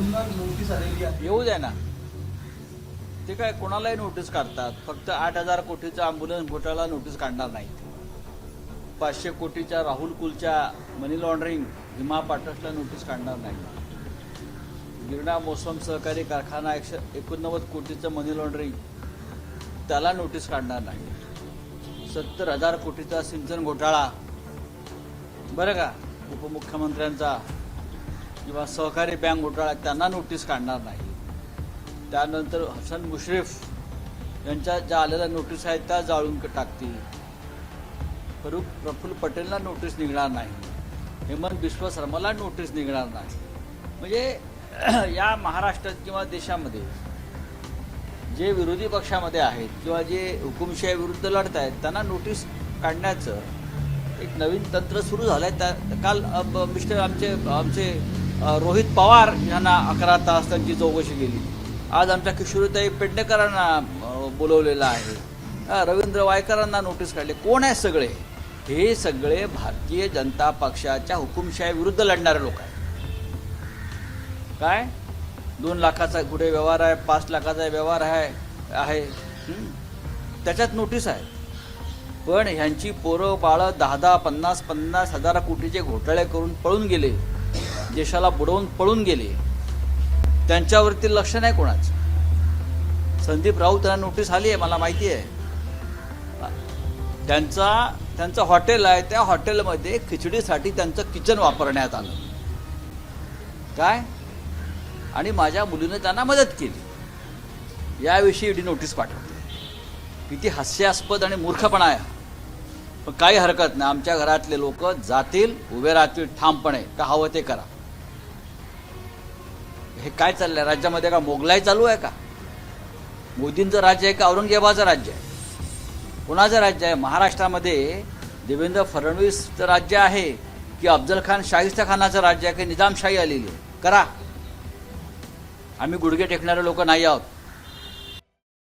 मुलूंना notice आलेली आहे. येऊ द्या ना. ते काय कोणालाही नोटीस काढतात. फक्त आठ हजार कोटीचा अँब्युलन्स घोटाळा नोटीस काढणार नाहीत. पाचशे कोटीच्या राहुल कुलच्या मनी लॉन्ड्रिंग हिमा पाटसला नोटीस काढणार नाही गिरणा मोसम सहकारी कारखाना एकशे एकोणनव्वद कोटीचं मनी लॉन्ड्रिंग त्याला नोटीस काढणार नाही सत्तर हजार कोटीचा सिंचन घोटाळा. बरं का? उपमुख्यमंत्र्यांचा. किंवा सहकारी बँक घोटाळा त्यांना नोटीस काढणार नाही. त्यानंतर हसन मुश्रीफ यांच्या ज्या आलेल्या नोटीस आहेत त्या जाळून टाकतील. फरुख प्रफुल्ल पटेलला नोटीस निघणार नाही. हेमंत बिश्व शर्माला नोटीस निघणार नाही. म्हणजे या महाराष्ट्रात किंवा देशामध्ये जे विरोधी पक्षामध्ये आहेत किंवा जे हुकुमशाही विरुद्ध लढत आहेत त्यांना नोटीस काढण्याचं एक नवीन तंत्र सुरू झालं आहे त्या काल मिस्टर आमचे आमचे रोहित पवार यांना अकरा तास त्यांची चौकशी केली. आज आमच्या किशोरीताई पेडणेकरांना बोलवलेलं आहे. रवींद्र वायकरांना नोटीस काढले. कोण आहे सगळे? हे सगळे भारतीय जनता पक्षाच्या हुकुमशाही विरुद्ध लढणारे लोक आहेत. काय? दोन लाखाचा कुठे व्यवहार आहे पाच लाखाचा व्यवहार आहे आहे. त्याच्यात नोटीस आहे. पण ह्यांची पोरं बाळं दहा दहा पन्नास पन्नास हजार कोटीचे घोटाळे करून पळून गेले. देशाला बुडवून पळून गेले. त्यांच्यावरती लक्ष नाही कोणाचं. संदीप राऊत यांना नोटीस आली आहे मला माहिती आहे. त्यांचा त्यांचं हॉटेल आहे त्या हॉटेलमध्ये खिचडीसाठी त्यांचं किचन वापरण्यात आलं. काय? आणि माझ्या मुलीनं त्यांना मदत केली. याविषयी ईडी नोटीस पाठवते. किती हास्यास्पद आणि मूर्खपणा आहे. पण काही हरकत नाही. आमच्या घरातले लोक जातील उभे राहतील ठामपणे. का हवं ते करा. हे काय चाललंय? राज्यामध्ये का मोगलाई चालू आहे का? मोदींचं राज्य आहे का औरंगजेबाचं राज्य आहे? कोणाचं राज्य आहे? महाराष्ट्रामध्ये देवेंद्र फडणवीसचं राज्य आहे की अफजल खान शाहिस्ता खानाचं राज्य आहे की निजामशाही आलेली आहे? करा. आम्ही गुडघे टेकणारे लोक नाही आहोत.